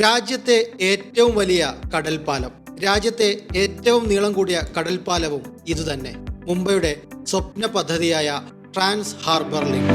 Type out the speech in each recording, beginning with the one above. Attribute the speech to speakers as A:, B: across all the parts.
A: രാജ്യത്തെ ഏറ്റവും വലിയ കടൽപ്പാലം രാജ്യത്തെ ഏറ്റവും നീളം കൂടിയ കടൽപ്പാലവും ഇതുതന്നെ. മുംബൈയുടെ സ്വപ്ന പദ്ധതിയായ ട്രാൻസ് ഹാർബർ ലിങ്ക്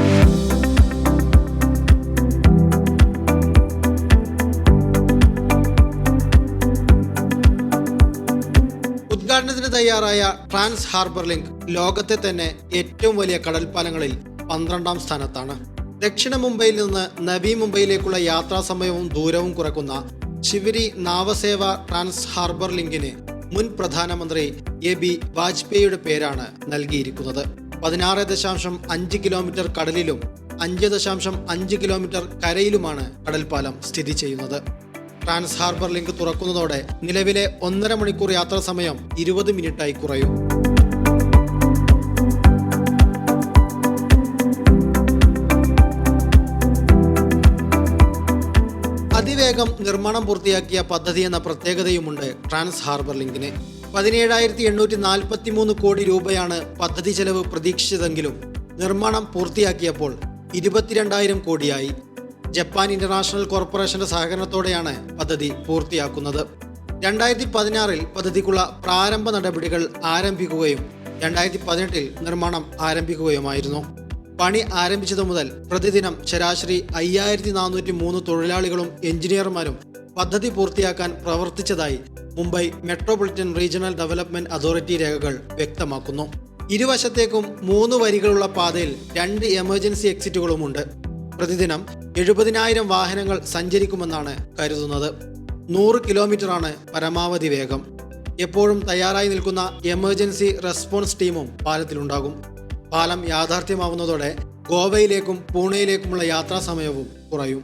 A: ഉദ്ഘാടനത്തിന് തയ്യാറായ ട്രാൻസ് ഹാർബർ ലിങ്ക് ലോകത്തെ തന്നെ ഏറ്റവും വലിയ കടൽപ്പാലങ്ങളിൽ പന്ത്രണ്ടാം സ്ഥാനത്താണ്. ദക്ഷിണ മുംബൈയിൽ നിന്ന് നവി മുംബൈയിലേക്കുള്ള യാത്രാ സമയവും ദൂരവും കുറക്കുന്ന ശിവരി നാവസേവ ട്രാൻസ് ഹാർബർ ലിങ്കിന് മുൻ പ്രധാനമന്ത്രി എ ബി വാജ്പേയിയുടെ പേരാണ് നൽകിയിരിക്കുന്നത്. പതിനാറ് ദശാംശം അഞ്ച് കിലോമീറ്റർ കടലിലും അഞ്ച് ദശാംശം അഞ്ച് കിലോമീറ്റർ കരയിലുമാണ് കടൽപ്പാലം സ്ഥിതി ചെയ്യുന്നത്. ട്രാൻസ് ഹാർബർ ലിങ്ക് തുറക്കുന്നതോടെ നിലവിലെ ഒന്നര മണിക്കൂർ യാത്രാ സമയം ഇരുപത് മിനിറ്റായി കുറയും. അതിവേഗം നിർമ്മാണം പൂർത്തിയാക്കിയ പദ്ധതി എന്ന പ്രത്യേകതയുമുണ്ട് ട്രാൻസ് ഹാർബർ ലിങ്കിന്. പതിനേഴായിരത്തി എണ്ണൂറ്റി നാൽപ്പത്തി മൂന്ന് കോടി രൂപയാണ് പദ്ധതി ചെലവ് പ്രതീക്ഷിച്ചതെങ്കിലും നിർമ്മാണം പൂർത്തിയാക്കിയപ്പോൾ ഇരുപത്തിരണ്ടായിരം കോടിയായി. ജപ്പാൻ ഇന്റർനാഷണൽ കോർപ്പറേഷന്റെ സഹകരണത്തോടെയാണ് പദ്ധതി പൂർത്തിയാക്കുന്നത്. രണ്ടായിരത്തി പതിനാറിൽ പദ്ധതിക്കുള്ള പ്രാരംഭ നടപടികൾ ആരംഭിക്കുകയും രണ്ടായിരത്തി പതിനെട്ടിൽ നിർമ്മാണം ആരംഭിക്കുകയുമായിരുന്നു. പണി ആരംഭിച്ചതു മുതൽ പ്രതിദിനം ശരാശരി അയ്യായിരത്തി നാനൂറ്റി മൂന്ന് തൊഴിലാളികളും എഞ്ചിനീയർമാരും പദ്ധതി പൂർത്തിയാക്കാൻ പ്രവർത്തിച്ചതായി Mumbai metropolitan regional development authority രേഖകൾ വ്യക്തമാക്കുന്നു. ഇരുവശത്തേക്കും മൂന്ന് വരികളുള്ള പാതയിൽ രണ്ട് എമർജൻസി എക്സിറ്റുകളുമുണ്ട്. പ്രതിദിനം എഴുപതിനായിരം വാഹനങ്ങൾ സഞ്ചരിക്കുമെന്നാണ് കരുതുന്നത്. നൂറ് കിലോമീറ്ററാണ് പരമാവധി വേഗം. എപ്പോഴും തയ്യാറായി നിൽക്കുന്ന എമർജൻസി റെസ്പോൺസ് ടീമും പാലത്തിലുണ്ടാകും. പാലം യാഥാർത്ഥ്യമാവുന്നതോടെ ഗോവയിലേക്കും പൂണെയിലേക്കുമുള്ള യാത്രാ സമയവും കുറയും.